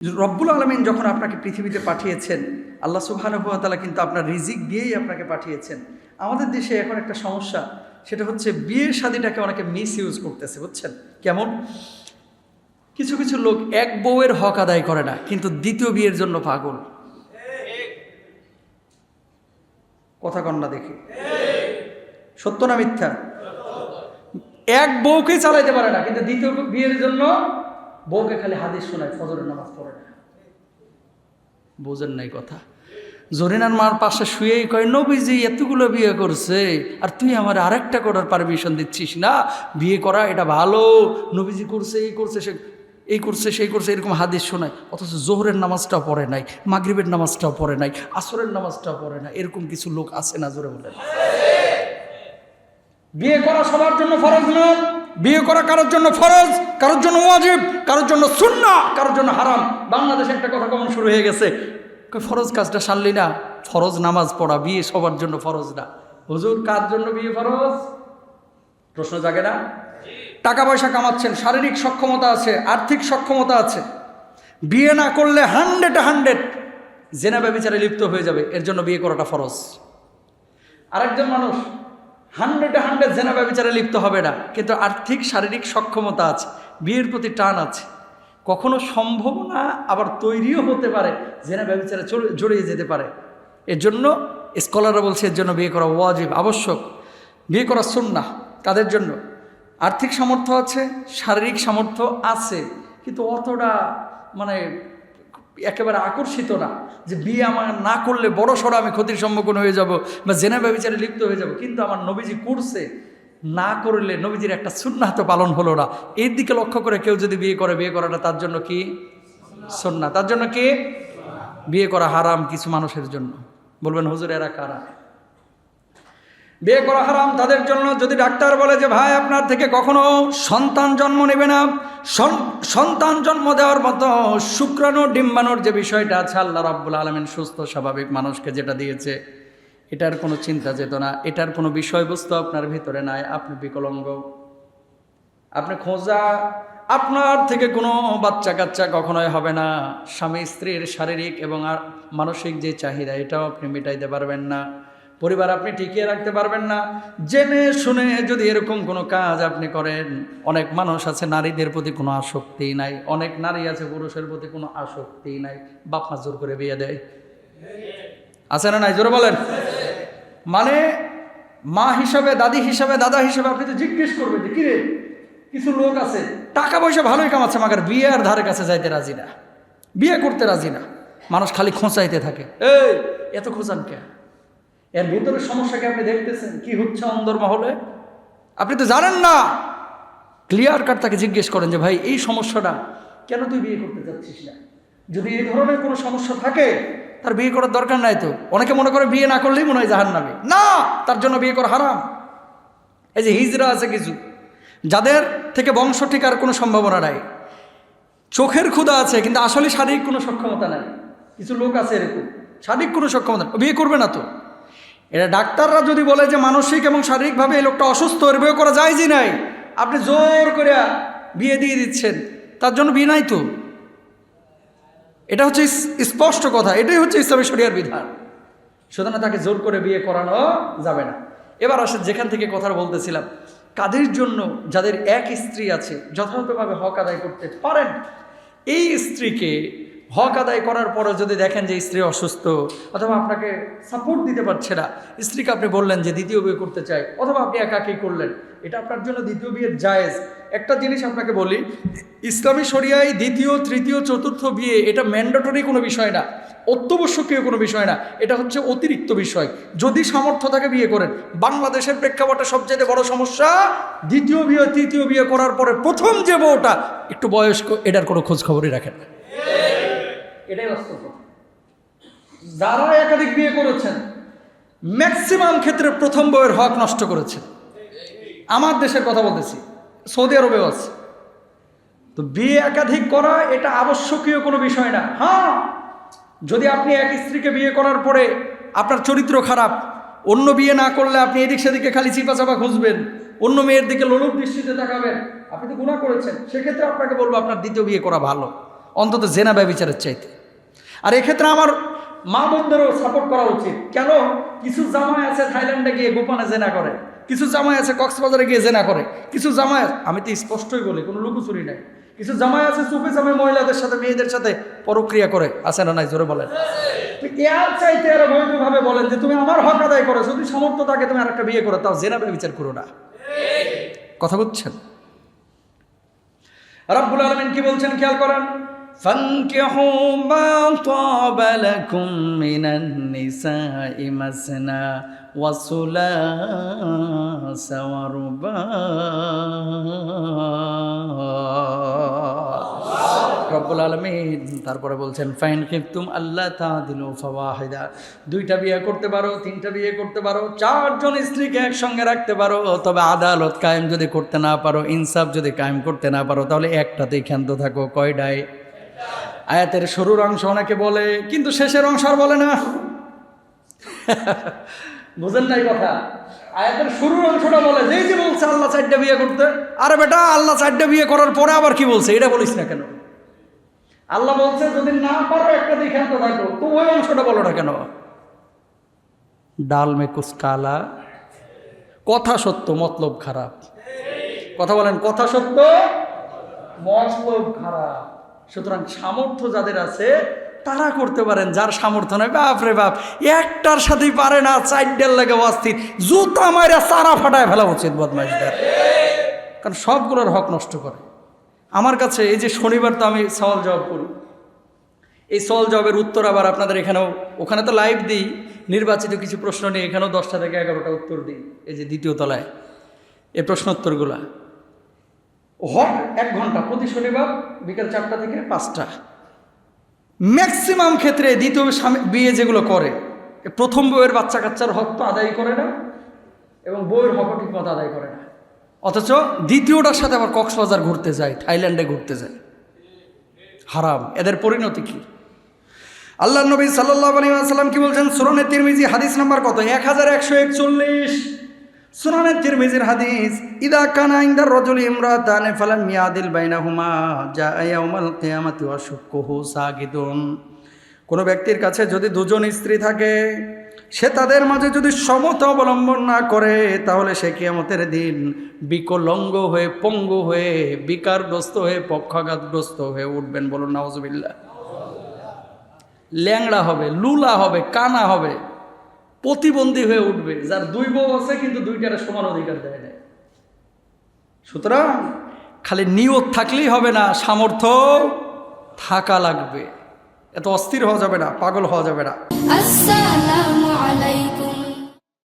রব্বুল আলমিন যখন আপনাকে পৃথিবীতে পাঠিয়েছেন, আল্লাহ সুবাহানুভাতালা কিন্তু আপনার রিজিক দিয়েই আপনাকে পাঠিয়েছেন। আমাদের দেশে এখন একটা সমস্যা, সেটা হচ্ছে বিয়ের শাদিটাকে অনেকে মিস ইউজ করতেছে, বুঝছেন? কেমন? কিছু কিছু লোক এক বউয়ের হক আদায় করে না, কিন্তু দ্বিতীয় বিয়ের জন্য পাগল। কথা কন্যা দেখি। সত্য না মিথ্যা? এক বউকে চালাইতে পারে না, কিন্তু দ্বিতীয় বিয়ের জন্য বউকে খালি হাদিস শোনায় ফজরের নামাজ পড়ে। না বোঝেন নাই কথা। জরিনার মার পাশে শুয়েই কয় নবীজি এতগুলো বিয়ে করছে আর তুই আমার আরেকটা করার পারমিশন দিচ্ছিস না? বিয়ে করা এটা ভালো। নবীজি করছে এই করছে সে এই করছে সেই করছে এরকম হাদিস শোনায়। অথচ জোহরের নামাজটাও পড়ে নাই মাগরিবের নামাজটাও পড়ে নাই আসরের নামাজটাও পড়ে না এরকম কিছু লোক আছে না জোরে বলেন? বিয়ে করা সবার জন্য ফরজ নয়। বিয়ে করা কারোর জন্য ফরজ, কারোর জন্য ওয়াজিব, কারোর জন্য সুন্না কারোর জন্য হারাম। বাংলাদেশে একটা কথা কমন শুরু হয়ে গেছে। ফরজ কাজটা সারলি না? ফরজ নামাজ পড়া, বিয়ে সবার জন্য ফরজ না। হুজুর, কার জন্য বিয়ে ফরজ? প্রশ্ন জাগে না? টাকা পয়সা কামাচ্ছেন, শারীরিক সক্ষমতা আছে, আর্থিক সক্ষমতা আছে। বিয়ে না করলে হান্ড্রেড হান্ড্রেড জেনা ব্যবচারে লিপ্ত হয়ে যাবে, এর জন্য বিয়ে করাটা ফরজ। আরেকজন মানুষ হান্ড্রেডে হান্ড্রেড জেনা ব্যবচারে লিপ্ত হবে না। কিন্তু আর্থিক, শারীরিক সক্ষমতা আছে, বিয়ের প্রতি টান আছে। কখনো সম্ভব না, আবার তৈরিও হতে পারে, জেনা ব্যবচারে জড়িয়ে যেতে পারে। এর জন্য স্কলাররা বলছে, এর জন্য বিয়ে করা ওয়াজিব, আবশ্যক। বিয়ে করা সুন্না তাদের জন্য। আর্থিক সামর্থ্য আছে, শারীরিক সামর্থ্য আছে, কিন্তু অতটা মানে একেবারে আকর্ষিত না যে বিয়ে আমার না করলে বড় সড়ো আমি ক্ষতির সম্মুখীন হয়ে যাব বা জেনা ব্যবচারে লিপ্ত হয়ে যাব। কিন্তু আমার নবীজি করছে, না করলে নবীজির একটা সুন্নাহ তো পালন হলো না। এর দিকে লক্ষ্য করে কেউ যদি বিয়ে করে, বিয়ে করাটা তার জন্য কি? সন্না তার জন্য কি? বিয়ে করা হারাম কিছু মানুষের জন্য। বলবেন, হুজুর, এরা কারা? বিয়ে করা হারাম তাদের জন্য। যদি ডাক্তার বলে যে, ভাই, আপনার থেকে কখনো সন্তান জন্ম নেবে না। সন্তান জন্ম দেওয়ার মতো শুক্রাণু, ডিম্বাণুর যে বিষয়টা আছে, আল্লাহ রাব্বুল আলমিন সুস্থ, স্বাভাবিক মানুষকে যেটা দিয়েছে, এটার কোনো চিন্তা চেতনা, এটার কোনো বিষয়বস্তু আপনার ভিতরে নাই। আপনি বিকলঙ্গ। আপনি খোঁজা, আপনার থেকে কোনো বাচ্চা কাচ্চা কখনোই হবে না। স্বামী স্ত্রীর শারীরিক এবং মানসিক যে চাহিদা, এটাও আপনি মেটাইতে পারবেন না। পরিবার আপনি টিকিয়ে রাখতে পারবেন না। জেনে শুনে যদি এরকম কোনো কাজ আপনি করেন, অনেক মানুষ আছে নারীদের প্রতি কোনো আসক্তি নাই, অনেক নারী আছে পুরুষের প্রতি কোনো আসক্তি নাই। বাপ মা জোর করে বিয়ে দেয়। আছে না নাই? জোরে বলেন। মানে মা হিসাবে, দাদি হিসাবে, দাদা হিসাবে আপনি তো জিজ্ঞেস করবেন যে, কিরে, কিছু লোক আছে, টাকা পয়সা ভালোই কামাচ্ছে, মাগার বিয়ে আর ধারে কাছে যাইতে রাজি না। বিয়ে করতে রাজি না। মানুষ খালি খোঁচাইতে থাকে। এই, এত খোঁচান কে? এর ভিতরে সমস্যাকে আপনি দেখতেছেন? কি হচ্ছে অন্দর মহলে আপনি তো জানেন না। ক্লিয়ার কাট তাকে জিজ্ঞেস করেন যে, ভাই, এই সমস্যাটা কেন তুই বিয়ে করতে চাচ্ছিস না? যদি এই ধরনের কোনো সমস্যা থাকে, তার বিয়ে করার দরকার নাই তো। অনেকে মনে করে বিয়ে না করলেই মনে হয় জাহান নামে না, তার জন্য বিয়ে করা হারাম। এই যে হিজরা আছে কিছু, যাদের থেকে বংশ টিকার কোনো সম্ভাবনা নাই। চোখের ক্ষুদা আছে, কিন্তু আসলে শারীরিক কোনো সক্ষমতা নাই। কিছু লোক আছে এরকম, শারীরিক কোনো সক্ষমতা বিয়ে করবে না তো। এটা ডাক্তাররা যদি বলে যে মানসিক এবং শারীরিকভাবে এই লোকটা অসুস্থ, এর বিয়ে করা যায় যে নাই? আপনি জোর করে বিয়ে দিয়ে দিচ্ছেন। তার জন্য বিয়ে নাই তো। এটা হচ্ছে স্পষ্ট কথা। এটাই হচ্ছে ইসলামী শরিয়ার বিধান। সুতরাং তাকে জোর করে বিয়ে করানো যাবে না। এবার আসেন যেখান থেকে কথা বলতেছিলাম। কাদের জন্য যাদের এক স্ত্রী আছে, যথাযথভাবে হক আদায় করতে পারেন, এই স্ত্রীকে হক আদায় করার পরে যদি দেখেন যে স্ত্রী অসুস্থ, অথবা আপনাকে সাপোর্ট দিতে পারছে না, স্ত্রীকে আপনি বললেন যে দ্বিতীয় বিয়ে করতে চাই, অথবা আপনি একাকেই করলেন, এটা আপনার জন্য দ্বিতীয় বিয়ের জায়েজ। একটা জিনিস আপনাকে বলি, ইসলামী শরিয়ায় দ্বিতীয়, তৃতীয়, চতুর্থ বিয়ে এটা ম্যান্ডেটরি কোনো বিষয় না, অত্যাবশ্যকীয় কোনো বিষয় না, এটা হচ্ছে অতিরিক্ত বিষয়। যদি সামর্থ্য থাকে বিয়ে করেন। বাংলাদেশের প্রেক্ষাপটে সবচেয়ে বড় সমস্যা, দ্বিতীয় বিয়ে, তৃতীয় বিয়ে করার পরে প্রথম যে বউটা, একটু বয়স্ক, এটার কোনো খোঁজ খবরই রাখেন না। এটাই বাস্তব। যারা একাধিক বিয়ে করেছেন ম্যাক্সিমাম ক্ষেত্রে প্রথম বইয়ের হক নষ্ট করেছেন। আমার দেশের কথা বলতেছি, সৌদি আরবেও আছে। তো বিয়ে একাধিক করা এটা আবশ্যকীয় কোনো বিষয় না। হ্যাঁ যদি আপনি এক স্ত্রীকে বিয়ে করার পরে আপনার চরিত্র খারাপ, অন্য বিয়ে না করলে আপনি এদিক সেদিকে খালি চিপা চাপা খুঁজবেন, অন্য মেয়ের দিকে লোলুপ দৃষ্টিতে তাকাবেন, আপনি তো গুণা করেছেন, সেক্ষেত্রে আপনাকে বলব আপনার দ্বিতীয় বিয়ে করা ভালো। অন্তত জেনা ব্যবচারের চাইতে। আর এক্ষেত্রে আমার মা বোনদেরও সাপোর্ট করা উচিত। কেন? কিছু জামাই আছে থাইল্যান্ডে গিয়ে গোপনে জেনা করে। কিছু জামাই আছে কক্সবাজারে গিয়ে জেনা করে। কিছু জামাই আমি তো স্পষ্টই বলি কোনো লুকোচুরি নাই। কিছু জামাই আছে চুপে জামে মহিলাদের সাথে মেয়েদের সাথে পরক্রিয়া করে। আছে না নাই? জোরে বলেন। এর চাইতে আরও বৈধভাবে বলেন যে তুমি আমার হক আদায় করো। যদি সামর্থ্য থাকে তুমি আরেকটা বিয়ে করো তাও জেনা বিচার করো না। কথা বুঝছেন? রব্বুল আলমিন কি বলছেন? খেয়াল করেন। فانكحوا ما طاب لكم من النساء مثنى وثلاث ورباع রব্বুল আলমিন তারপরে বলছেন ফাইন খিফতুম আল্লাহ তাহদিল ফাওয়াহিদা দুইটা বিয়ে করতে পারো তিনটা বিয়ে করতে পারো চারজন স্ত্রীকে একসঙ্গে রাখতে পারো তবে আদালত কায়েম যদি করতে না পারো ইনসাফ যদি কায়েম করতে না পারো তাহলে একটাতেই ক্ষান্ত থাকো কয়ডায় আয়াতের শুরুর অংশ অনেকে বলে, কিন্তু শেষের অংশ আর বলে না। বুঝেন নাই কথা? আয়াতের শুরুর অংশটা বলে, যেই যে বলছে আল্লাহ চারটা বিয়ে করতে, আরে বেটা, আল্লাহ চারটা বিয়ে করার পরে আবার কি বলছে? এটা বলিস না কেন? আল্লাহ বলছে, যদি না পারো একটা দেখে আনতে থাকো। তো ওই অংশটা বলো না কেন? ডাল মে কুছ কালা। কথা সত্য, মতলব খারাপ। কথা বলেন, কথা সত্য, মতলব খারাপ। সুতরাং সামর্থ্য যাদের আছে, তারা করতে পারেন। যার সামর্থ্য নয়, বাপ রে বাপ, একটার সাথেই পারে না, চারটার লাগে অস্থির। জুতা মাইরা চারা ফাটায় ফেলা উচিত, বদমাইশদের। কারণ সবগুলোর হক নষ্ট করে। আমার কাছে এই যে শনিবার তো আমি সওয়াল জবাব করি। এই সওয়াল জবের উত্তর আবার আপনাদের এখানেও, ওখানে তো লাইভ দিই। নির্বাচিত কিছু প্রশ্ন নিয়ে এখানেও দশটা থেকে এগারোটা উত্তর দিই। এই যে দ্বিতীয় তলায়, এই প্রশ্নোত্তরগুলা। হক এক ঘণ্টা প্রতি শনিবার বিকেল চারটা থেকে পাঁচটা। ম্যাক্সিমাম ক্ষেত্রে দ্বিতীয় স্বামী বিয়ে যেগুলো করে প্রথম বইয়ের বাচ্চা কাচ্চার হক তো আদায় করে না এবং হকও ঠিক মতো আদায় করে না। অথচ দ্বিতীয়টার সাথে আবার কক্সবাজার ঘুরতে যায়, থাইল্যান্ডে ঘুরতে যায়। হারাম। এদের পরিণতি কি? আল্লাহ নবী সাল্লাহ আলী সাল্লাম কি বলছেন? সুরনের তিরমিজি হাদিস নাম্বার কত? এক হাজার একশো একচল্লিশ। সুনানের তিরমিজির হাদিস, ইদা কানা ইন্দার রজুল ইমরাতান ফালাম মিয়াদিল বাইনাহুমা যা ইয়াউমাল কিয়ামাতি ওয়া শুক্কুহু সাগিদুন। কোনো ব্যক্তির কাছে যদি দুজন স্ত্রী থাকে, সে তাদের মাঝে যদি সমতা অবলম্বন না করে, তাহলে সে কিয়ামতের দিন বিকলঙ্গ হয়ে, পঙ্গু হয়ে, বিকারগ্রস্ত হয়ে, পক্ষাঘাতগ্রস্ত হয়ে উঠবেন বলুন নওয়াজবিল্লা ল্যাংড়া হবে, লুলা হবে, কানা হবে। প্রতিবন্ধী হয়ে উঠবে। যার দুই বউ আছে, কিন্তু দুইটার সমান অধিকার দেয় না সুতরাং খালি নিয়ত থাকলেই হবে না, সামর্থ্য থাকা লাগবে। এত অস্থির হওয়া যাবে না, পাগল হওয়া যাবে না। আসসালামু